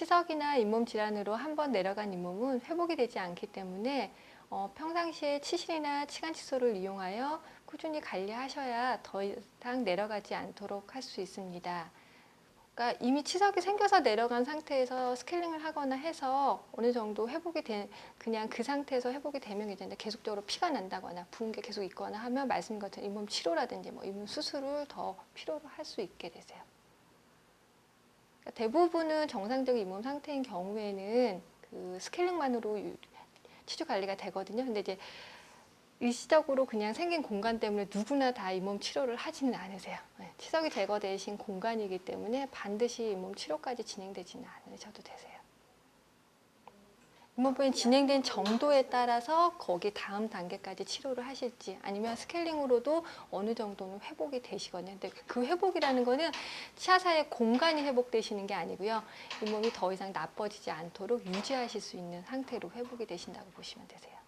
치석이나 잇몸 질환으로 한 번 내려간 잇몸은 회복이 되지 않기 때문에 어, 평상시에 치실이나 치간 칫솔을 이용하여 꾸준히 관리하셔야 더 이상 내려가지 않도록 할 수 있습니다. 그러니까 이미 치석이 생겨서 내려간 상태에서 스케일링을 하거나 해서 어느 정도 회복이 된 그냥 그 상태에서 회복이 되면 괜찮은데 계속적으로 피가 난다거나 부은 게 계속 있거나 하면 말씀 것처럼 잇몸 치료라든지 뭐 잇몸 수술을 더 필요로 할 수 있게 되세요. 대부분은 정상적인 잇몸 상태인 경우에는 그 스케일링만으로 유- 치료 관리가 되거든요. 근데 이제 일시적으로 그냥 생긴 공간 때문에 누구나 다 잇몸 치료를 하지는 않으세요. 네, 치석이 제거되신 공간이기 때문에 반드시 잇몸 치료까지 진행되지는 않으셔도 되세요. 잇몸병이 진행된 정도에 따라서 거기 다음 단계까지 치료를 하실지 아니면 스케일링으로도 어느 정도는 회복이 되시거든요. 근데 그 회복이라는 거는 치아 사이의 공간이 회복되시는 게 아니고요. 잇몸이 더 이상 나빠지지 않도록 유지하실 수 있는 상태로 회복이 되신다고 보시면 되세요.